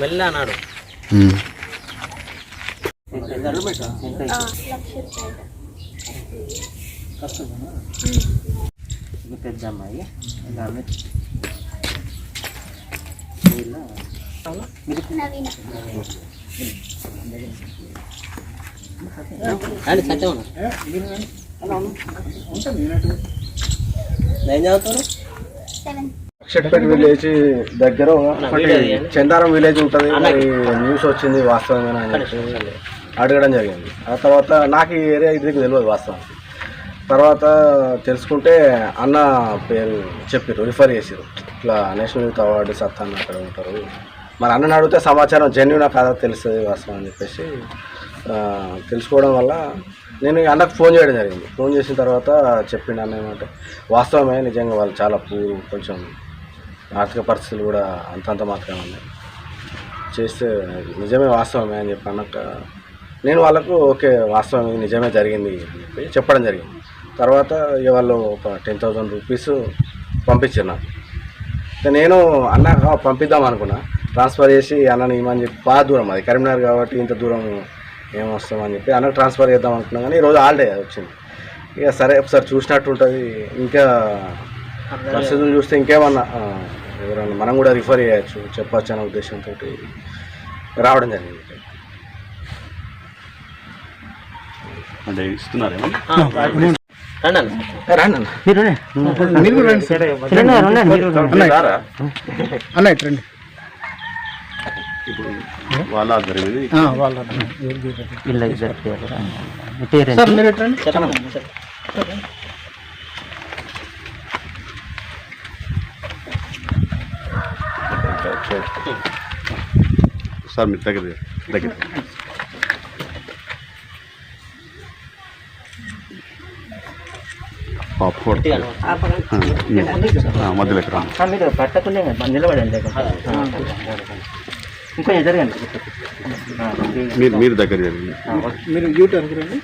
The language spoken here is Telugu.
మెల్ల అన్నాడు ఉమ్. ఇది పెద్ద అమ్మాయి ఇలా ఆమె వీళ్ళ అని సత్యం ఏం చదువుతారు షెట్పేట విలేజ్ దగ్గర ఒకటి చందారం విలేజ్ ఉంటుంది. న్యూస్ వచ్చింది వాస్తవమేనా అని చెప్పి అడగడం జరిగింది. ఆ తర్వాత నాకు ఈ ఏరియా ఇది తెలియదు వాస్తవం. తర్వాత తెలుసుకుంటే అన్న పేరు చెప్పారు రిఫర్ చేసారు ఇట్లా నేషనల్ యూత్ అవార్డు సత్తా అన్న అక్కడ ఉంటారు. మరి అన్నని అడిగితే సమాచారం జెన్యునా కాదా తెలుస్తుంది వాస్తవం అని చెప్పేసి తెలుసుకోవడం వల్ల నేను అన్నకు ఫోన్ చేయడం జరిగింది. ఫోన్ చేసిన తర్వాత చెప్పిండు అన్న ఏమంటే వాస్తవమే నిజంగా వాళ్ళు చాలా పూర్ కొంచెం ఆర్థిక పరిస్థితులు కూడా అంతంత మాత్రమే ఉన్నాయి. చేస్తే నిజమే వాస్తవమే అని చెప్పి అన్నాక నేను వాళ్ళకు ఓకే వాస్తవం ఇది నిజమే జరిగింది అని చెప్పి చెప్పడం జరిగింది. తర్వాత వాళ్ళు ఒక టెన్ థౌజండ్ రూపీస్ పంపించారు నాకు. నేను అన్న పంపిద్దాం అనుకున్నా. ట్రాన్స్ఫర్ చేసి అన్నని ఇమ్మని చెప్పి బాగా దూరం అది కరీంనగర్ కాబట్టి ఇంత దూరం ఏం వస్తామని చెప్పి అన్నకు ట్రాన్స్ఫర్ చేద్దాం అనుకున్నా కానీ ఈరోజు హాలిడే వచ్చింది. ఇక సరే ఒకసారి చూసినట్టు ఉంటుంది. ఇంకా పరిస్థితులు చూస్తే ఇంకేమన్నా ఆ, ఎవరన్నా మనం కూడా రిఫర్ చేయొచ్చు చెప్పొచ్చు అనే ఉద్దేశంతో రావడం జరిగింది. అంటే ఇస్తున్నారేమో? అన్న. కూడా రండి. సార్ రారా? అన్న ఇటు రండి ఇప్పుడు వాళ్ళ ఆధ్వర్యం ఆ, వాళ్ళ వీళ్ళ ఇద్దరు పేరు మీ పేరు సార్ మీరు సార్ దగ్గర. దగ్గర మధ్యలోకి రా మీరు పట్టకుండా నిలబడండి ఇంకా ఎదరగండి మీరు మీరు దగ్గర జరిగింది మీరు యూ టర్న్ రండి